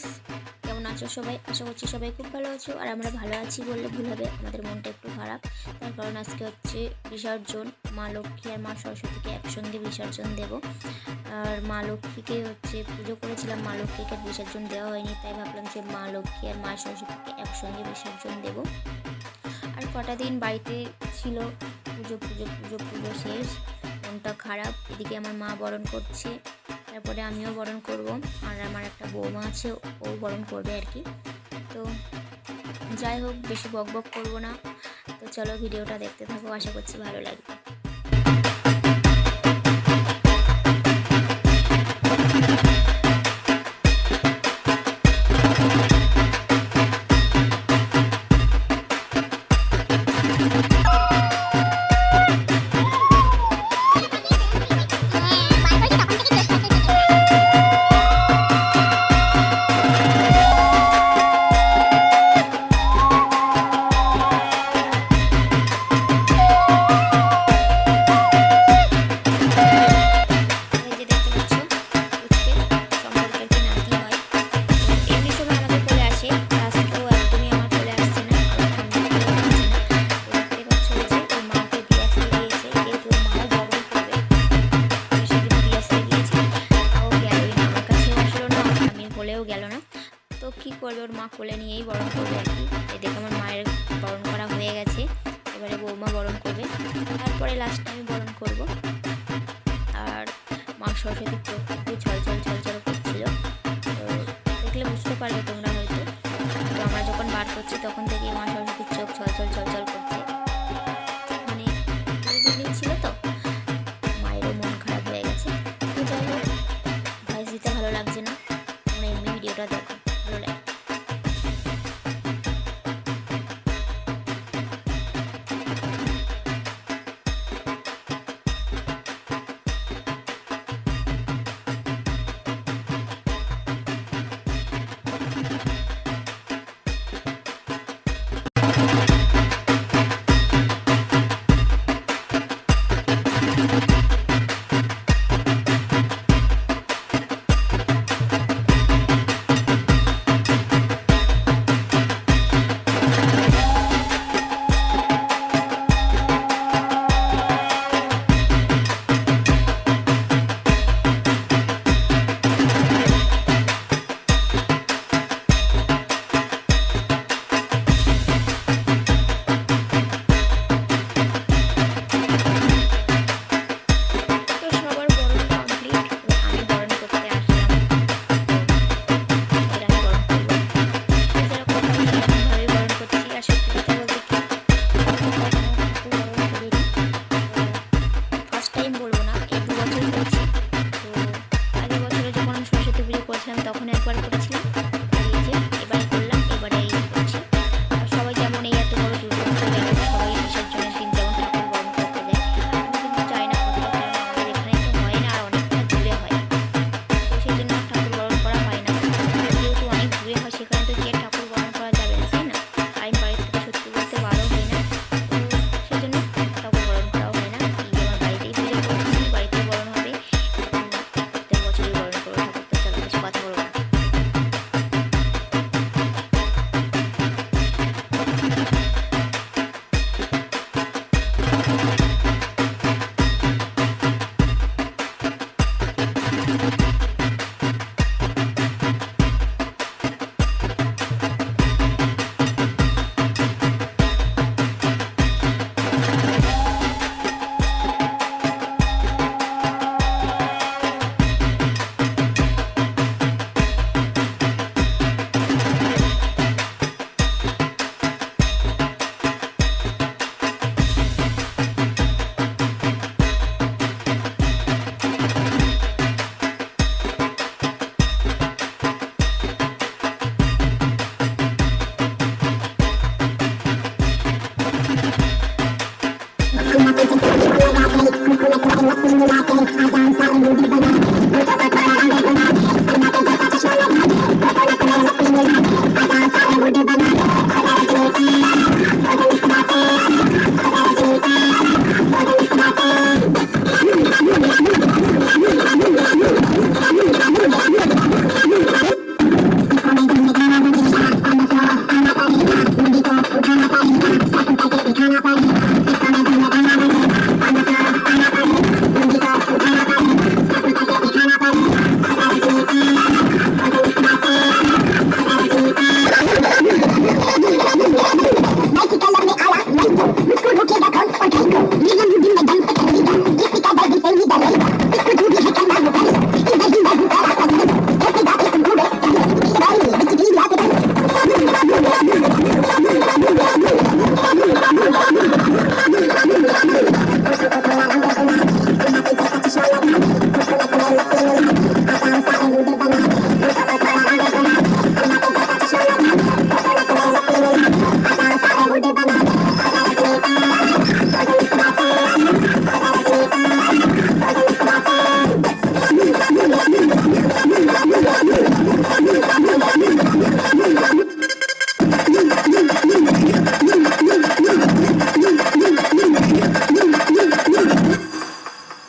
Guys কেমন আছো সবাই? আশা করছি সবাই খুব ভালো আছো, আর আমরা ভালো আছি বললে ভুল হবে, আমাদের মনটা একটু খারাপ। তার কারণ আজকে হচ্ছে বিসর্জন, মা লক্ষ্মী আর মা সরস্বতীকে একসঙ্গে বিসর্জন দেব। আর মা লক্ষ্মীকে হচ্ছে পুজো করেছিলাম, মা লক্ষ্মীকে বিসর্জন দেওয়া হয়নি, তাই ভাবলাম যে মা লক্ষ্মী আর মা সরস্বতীকে একসঙ্গে বিসর্জন দেব। আর কটা দিন বাড়িতে ছিল, পুজো পুজো পুজো পুজো শেষ, মনটা খারাপ, এদিকে আমার মা বরণ করছে। তারপরে আমিও বরণ করব। আর আমার একটা বৌমা আছে, ও বরণ করবে আর কি। তো যাই হোক, বেশি বক বক করব না। তো চলো, ভিডিওটা দেখতে থাকো। আশা করছি ভালো লাগবে। ওর মা কোলে নিয়েই বরণ করবে আর কি। আমার মায়ের বরণ করা হয়ে গেছে। এবারে বৌমা বরণ করবে। তারপরে লাস্টে আমি বরণ করব। আর মা সরস্বতীর চোখ একটু ছলছল ছলছল করছিল। তো দেখলে বুঝতে পারবে তোমরা হয়তো। তো আমরা যখন বার করছি, তখন থেকেই মা সরস্বতীর চোখ ছলছল ছলছল Thank you.